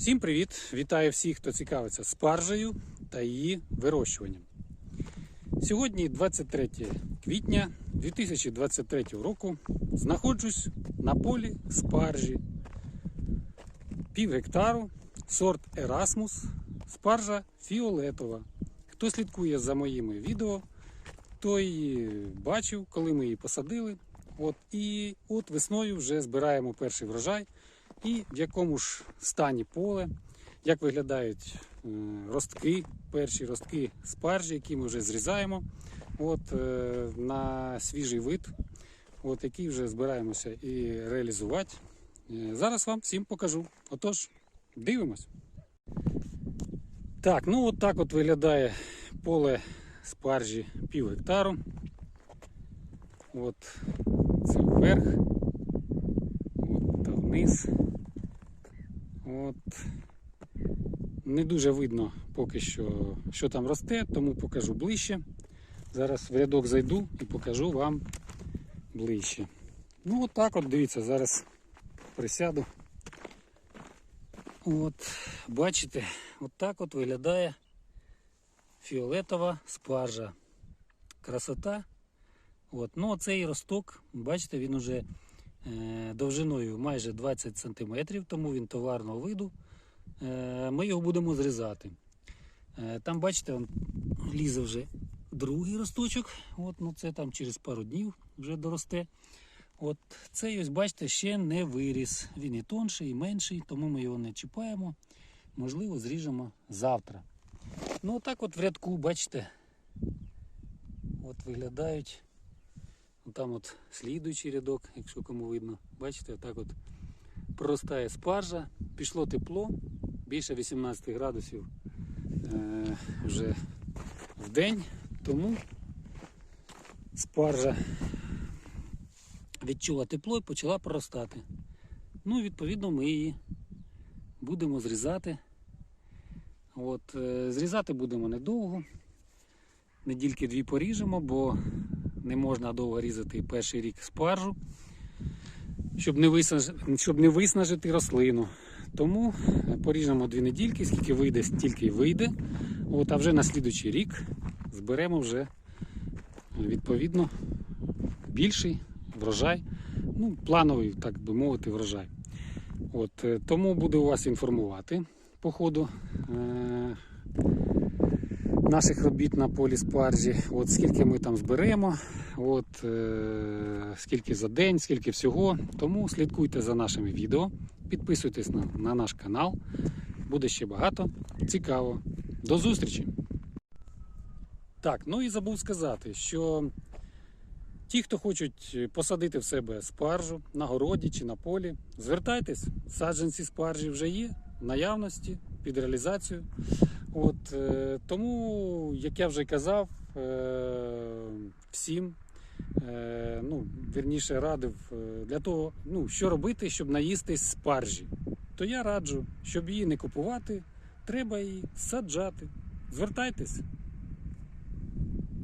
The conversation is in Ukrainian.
Всім привіт! Вітаю всіх, хто цікавиться спаржею та її вирощуванням. Сьогодні 23 квітня 2023 року. Знаходжусь на полі спаржі пів гектару, сорт Erasmus, спаржа фіолетова. Хто слідкує за моїми відео, той бачив, коли ми її посадили. От, і от весною вже збираємо перший врожай. І в якому ж стані поле, як виглядають е, ростки, перші ростки спаржі, які ми вже зрізаємо от, е, на свіжий вид, от, який вже збираємося і реалізувати. Е, Зараз вам всім покажу. Отож, дивимось. Так, ну от так от виглядає поле спаржі пів гектару. От це вверх, вниз. От. Не дуже видно поки що, що там росте, тому покажу ближче. Зараз в рядок зайду і покажу вам ближче. Ну от от дивіться, зараз присяду. От, бачите, от от виглядає фіолетова спаржа. Красота. От. Ну, цей росток, бачите, він уже довжиною майже 20 см, тому він товарного виду. Е, ми його будемо зрізати. Е, там, бачите, он лізе вже другий росточок. От, ну, це там через пару днів вже доросте. От цей ось, бачите, ще не виріс. Він і тонший, і менший, тому ми його не чіпаємо. Можливо, зріжемо завтра. Ну, отак от в рядку, бачите, от виглядають. Там от слідуючий рядок, якщо кому видно, бачите, отак от проростає спаржа, пішло тепло, більше 18 градусів е, вже в день, тому спаржа відчула тепло і почала проростати. Ну, відповідно, ми її будемо зрізати. От, е, зрізати будемо недовго. Недільки дві поріжемо, бо не можна довго різати перший рік спаржу, щоб не виснажити, щоб не виснажити рослину. Тому поріжемо дві недільки, скільки вийде, стільки вийде. От, а вже на слідуючий рік зберемо вже відповідно більший врожай, ну, плановий, так би мовити, врожай. От, е, тому буду вас інформувати по ходу. Наших робіт на полі спаржі, от скільки ми там зберемо, от, е, скільки за день, скільки всього. Тому слідкуйте за нашими відео, підписуйтесь на, на наш канал. Буде ще багато. Цікаво. До зустрічі! Так, ну і забув сказати, що ті, хто хочуть посадити в себе спаржу на городі чи на полі, звертайтесь, саджанці спаржі вже є в наявності під реалізацію. От, е, тому, як я вже казав, е, всім, е, ну, вірніше радив для того, ну, що робити, щоб наїстись спаржі. То я раджу, щоб її не купувати, треба її саджати. Звертайтесь.